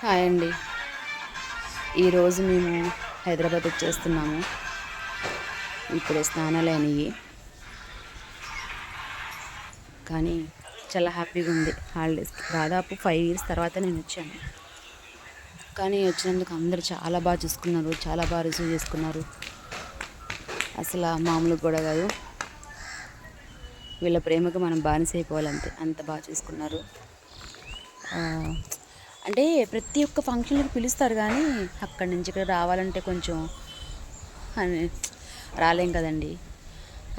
Hi అండి. ఈరోజు మేము హైదరాబాద్ వచ్చేస్తున్నాము. ఇప్పుడే స్నానాలు అయినాయి. కానీ చాలా హ్యాపీగా ఉంది. హాలిడేస్ దాదాపు ఫైవ్ ఇయర్స్ తర్వాత నేను వచ్చాను. కానీ వచ్చినందుకు అందరూ చాలా బాగా చూసుకున్నారు. చాలా బాగా రిసీవ్ చేసుకున్నారు. అసలు మామూలుగా కూడా కాదు. వీళ్ళ ప్రేమకు మనం బానిస అయిపోవాలంతే అంత బాగా చూసుకున్నారు. అంటే ప్రతి ఒక్క ఫంక్షన్లకు పిలుస్తారు కానీ అక్కడి నుంచి ఇక్కడ రావాలంటే కొంచెం అని రాలేం కదండి.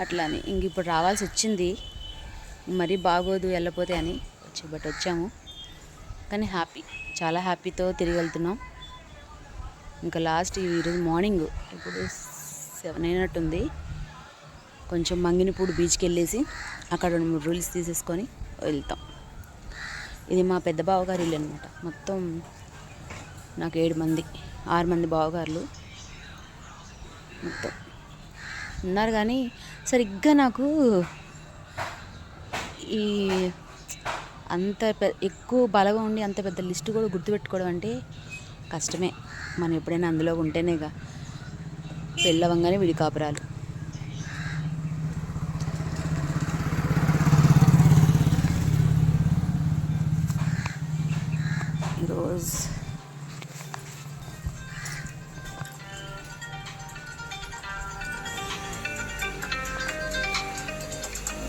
అట్లా అని ఇంక ఇప్పుడు రావాల్సి వచ్చింది. మరీ బాగోదు వెళ్ళపోతే అని వచ్చి బట్ వచ్చాము. కానీ హ్యాపీ చాలా హ్యాపీతో తిరిగి వెళ్తున్నాం. ఇంకా లాస్ట్ ఈరోజు మార్నింగ్ ఇప్పుడు సెవెన్ అయినట్టుంది కొంచెం మంగినపూడి బీచ్కి వెళ్ళేసి అక్కడ రెండు మూడు రూల్స్ తీసేసుకొని వెళ్తాం. ఇది మా పెద్ద బావగారి ఇల్లు అనమాట మొత్తం నాకు ఏడు మంది ఆరు మంది బావగారులు. మొత్తం ఉన్నారు కానీ సరిగ్గా నాకు ఈ అంత ఎక్కువ బలంగా ఉండి అంత పెద్ద లిస్ట్ కూడా గుర్తుపెట్టుకోవడం అంటే కష్టమే. మనం ఎప్పుడైనా అందులో ఉంటేనేగా పెళ్ళవంగానే విడి కాపురాలు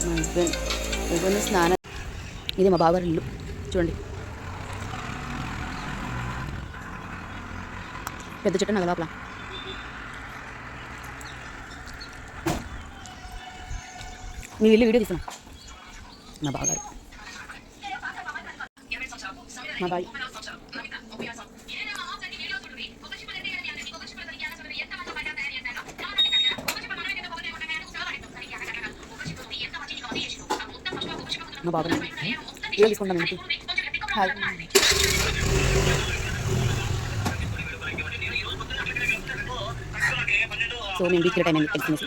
మా హస్బెండ్ స్నానం ఇది మా బాబాయ్ ఇల్లు. చూడండి. పెద్ద చెట్టు నాకు లోపల. మీ ఇల్లు వీడియో తీసుకున్నా మా బాగారు మా బాయ్. మా బాబు వీడియో తీసుకుంటాను హాయ్ సో నేను బీచ్ టైం అయింది తెలిసినసి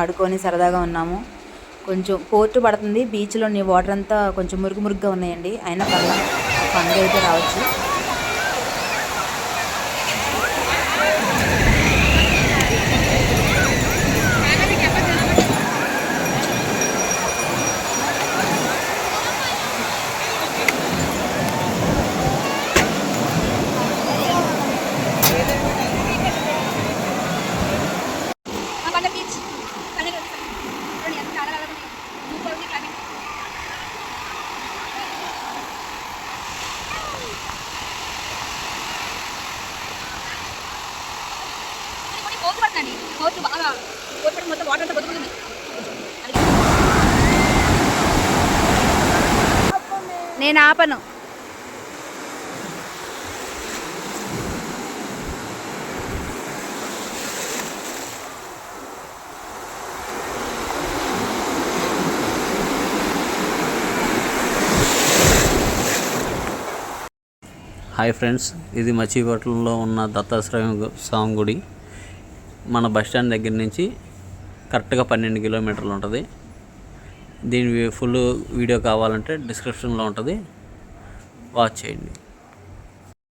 ఆడుకొని సరదాగా ఉన్నాము. కొంచెం పోర్టు పడుతుంది. బీచ్లోని వాటర్ అంతా కొంచెం మురుగు మురుగుగా ఉన్నాయండి. అయినా పర్లేదు పండుగ అయితే రావచ్చు ఆ బండ బీచ్ కన్నడ చూడండి ఎంత చాలా చాలా ఉన్నాయి సూపర్ ఉంది క్లైమేట్ కొన్ని కోర్టు పడుతుంది కోర్టు బాగా కోర్టు మొత్తం వాటర్ అంతా బతుకుతుంది. నేను ఆపను. హాయ్ ఫ్రెండ్స్ ఇది మచిలీపట్నంలో ఉన్న దత్తాశ్రయం స్వామి గుడి. మన బస్ స్టాండ్ దగ్గర నుంచి కరెక్ట్గా పన్నెండు కిలోమీటర్లు ఉంటుంది. దీని ఫుల్ వీడియో కావాలంటే డిస్క్రిప్షన్లో ఉంటుంది. వాచ్ చేయండి.